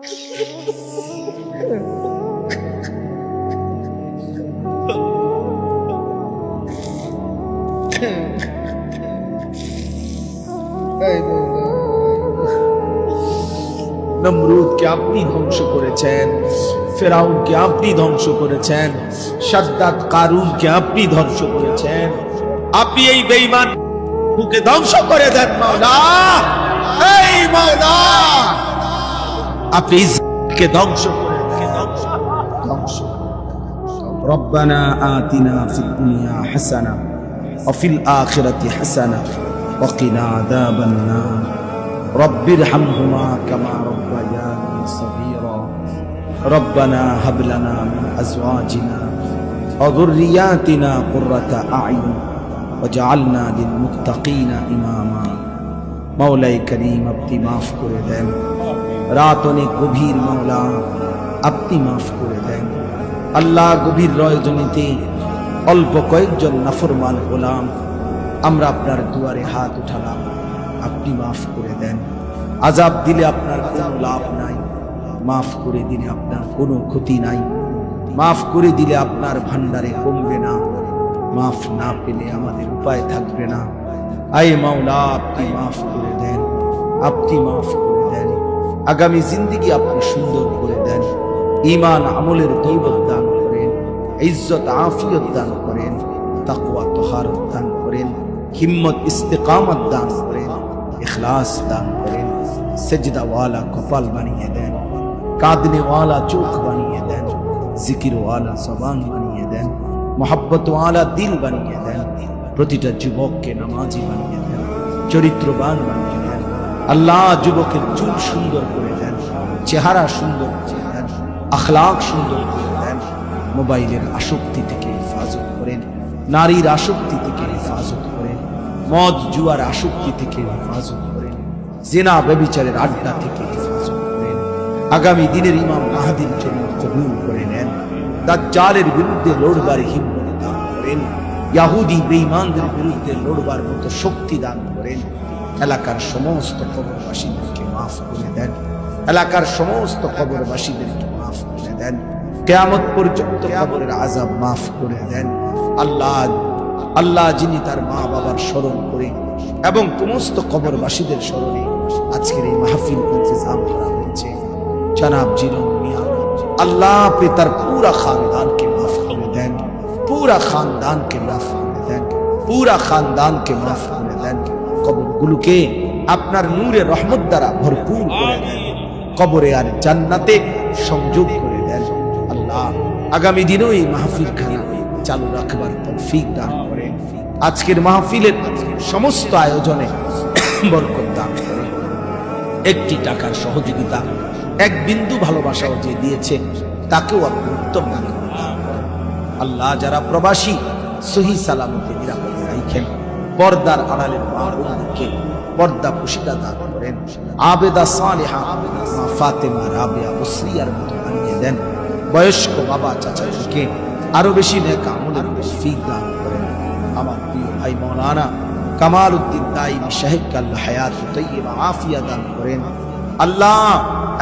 নমরুদকে আপনি ধ্বংস করেছেন ফেরাউনকে আপনি ধ্বংস করেছেন, সাদ্দাত কারুনকে আপনি ধ্বংস করেছেন। আপনি এই বেঈমান ধ্বংস করে দেন, মাওলা। এই মাওলা। আপনি ইসরায়েলকে ধ্বংস করে দেন ধ্বংস ربنا آتنا في الدنيا حسنة وفي الآخرة حسنة وقنا عذاب النار رب ارحمهما كما ربياني صغيرا ربنا هب لنا من أزواجنا وذرياتنا قرة أعين وجعلنا للمتقين إماما মৌলাই করিম আপনি মাফ করে দেন রাত অনেক গভীর মাওলা, আপনি মাফ করে দেন। আল্লাহ গভীর রয়জনীতে অল্প কয়েকজন নাফরমান গোলাম, আমরা আপনার দুয়ারে হাত উঠালাম, আপনি মাফ করে দেন। আজাব দিলে আপনার কোনো লাভ নাই, মাফ করে দিলে আপনার কোনো ক্ষতি নাই, মাফ করে দিলে আপনার ভান্ডারে কমবে না, মাফ না পেলে আমাদের উপায় থাকবে না। আয় মাওলা, আপনি মাফ করে দেন, আপনি মাফ করে আগামী জিন্দিগি আপনি সুন্দর করে দেন। ইমান আমলের দৌলত দান করেন, ইজ্জত, আফিয়ত দান করেন, তাকওয়া, তহারত দান করেন, হিম্মত, ইস্তেকামত দান করেন, ইখলাস দান করেন, সেজদাওয়ালা কপাল বানিয়ে দেন, কাঁদনেওয়ালা চোখ বানিয়ে দেন, জিকিরওয়ালা জবান বানিয়ে দেন, মোহাব্বতওয়ালা দিল বানিয়ে দেন, প্রতিটা যুবককে নামাজি বানিয়ে দেন, চরিত্রবান বানিয়ে দেন আল্লাহ যুবকের চুল সুন্দর করে দেন, চেহারা সুন্দর আখলাক সুন্দর করে দেন, মোবাইলের আসক্তি থেকে হেফাজত করেন, নারীর আসক্তি থেকে হেফাজত করেন, মদ জুয়ার আসক্তি থেকে হেফাজত করেন, জেনা ব্যবিচারের আড্ডা থেকে হেফাজত করেন, আগামী দিনের ইমাম মাহাদির জন্য কবুল করে নেন, দাজ্জালের বিরুদ্ধে লড়বার হিম্মত দান করেন, ইয়াহুদি বেঈমানদের বিরুদ্ধে লড়বার মতো শক্তি দান করেন এলাকার সমস্ত কবরবাসীদেরকে মাফ করে দেন। এলাকার সমস্ত কবরবাসীদেরকে মাফ করে দেন। কেয়ামত পর্যন্ত কবরের আজাব মাফ করে দেন। আল্লাহ আল্লাহ যিনি তার মা বাবার স্মরণ করে এবং সমস্ত কবরবাসীদের স্মরণে আজকের এই মাহফিল ইন্তজাম করা হয়েছে। জনাব জিরন মিয়া, আল্লাহ আপনি তার পুরা খানদানকে মাফ করে দেন। পুরা খানদানকে মাফ করে দেন। পুরা খানদানকে মাফ করে কবরগুলোকে আপনার নূরে রহমত দ্বারা ভরপুর করে দেন। কবরে আর জান্নাতে সংযোগ করে দেন। আল্লাহ আগামী দিনও এই মাহফিল খানা চালু রাখবার তৌফিক দান করেন। আজকের মাহফিলের সমস্ত আয়োজনে বরকত দান করেন। একটি টাকার সহযোগিতা এক বিন্দু ভালোবাসাও যে দিয়েছে তাকেও আপনি উত্তম দান করে আল্লাহ যারা প্রবাসী সহি সালামতে নিরাপদে রাখেন। পর্দার আড়ালের মা বোনদেরকে পর্দা পুশিদা দান করেন। আবেদা সালেহা মা ফাতেমা রাবেয়া বসরিয়ার মতো বানিয়ে দেন। বয়স্ক বাবা চাচাদেরকে আরও বেশি নেক আমলের তৌফিক দান করেন। আমার প্রিয় ভাই মৌলানা কামাল উদ্দিন সাহেবকে আল্লাহ হায়াত তৈবা আফিয়া দান করেন। আল্লাহ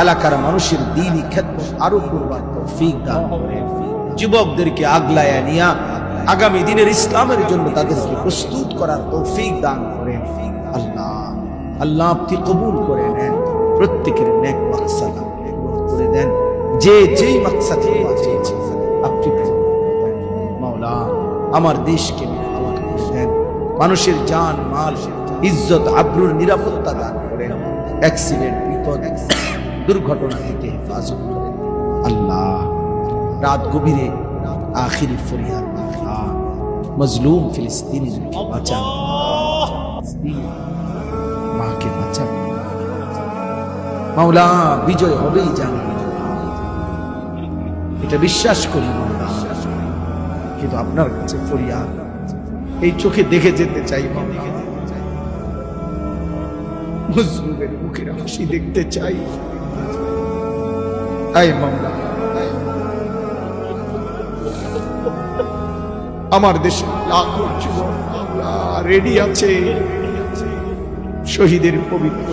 এলাকার মানুষের দিনই খেদমত আরও করবার তৌফিক দান করেন। যুবকদেরকে আগলায়া নিয়া আগামী দিনের ইসলামের জন্য তাদেরকে প্রস্তুত করার তৌফিক দান করেন। আল্লাহ আল্লাহ আপনি কবুল করে নেন, প্রত্যেকের নেক মাকসাদ আপনি করে দেন। যে যেই মাকসাদ আপনি করে। মাওলা, আমার দেশকে নিরাপদ করে দেন। মানুষের জান, মাল, ইজ্জত, আব্রুর নিরাপত্তা দান করেন। অ্যাক্সিডেন্ট, বিপদ, দুর্ঘটনা থেকে হেফাজত করেন। আল্লাহ, রাত গভীরে আখিরি ফরিয়াদ মজলুম ফিলিস্তিনিদেরকে বাঁচান ফিলিস্তিনি মাকে বাঁচান মাওলা বিজয় হবেই জানি এটা বিশ্বাস করি মাওলা কিন্তু আপনার কাছে ফরিয়াদ এই চোখে দেখে যেতে চাই মাওলা মজলুমের মুখের হাসি দেখতে চাই আয় মাওলা আমার দেশে। রেডি আছে। শহীদের পবিত্র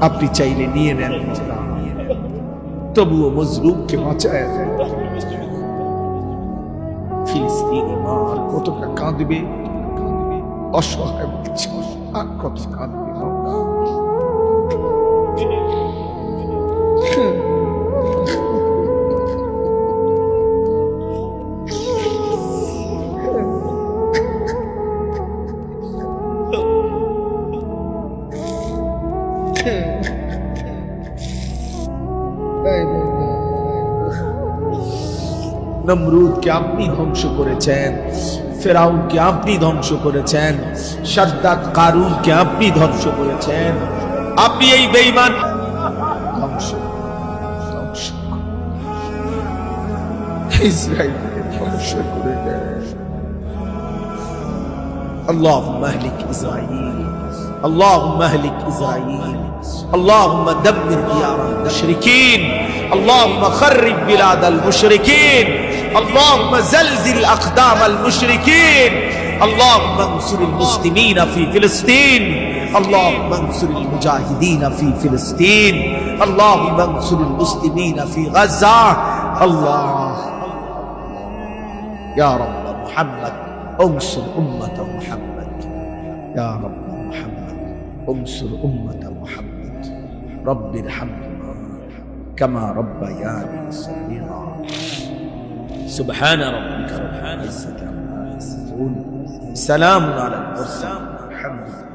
আপনি চাইলে নিয়ে নেন। তবুও মজলুমকে বাঁচায় মা আর কতটা কাঁদবে? অসহায় কত কাঁদবে নমরুদকে আপনি ধ্বংস করেছেন ফেরাউনকে আপনি ধ্বংস করেছেন সাদ্দাত কারুনকে আপনি ধ্বংস করেছেন আপনি এই বেঈমান ধ্বংস ধ্বংস ধ্বংস করে দেন اللهم اهلك إسرائيل. اللهم اهلك إسرائيل. اللهم دمر ديار المشركين. اللهم خرب بلاد المشركين. اللهم زلزل أقدام المشركين. اللهم انصر المسلمين في فلسطين. اللهم انصر المجاهدين في فلسطين. اللهم انصر المسلمين في غزة. الله. يا رب محمد. انصر أمة محمد. يا رب محمد انصر أمة محمد. رب ارحمهما كما ربياني صغيرا. سبحان ربك رب العزة عما يصفون. سلام على المرسلين. الحمد لله.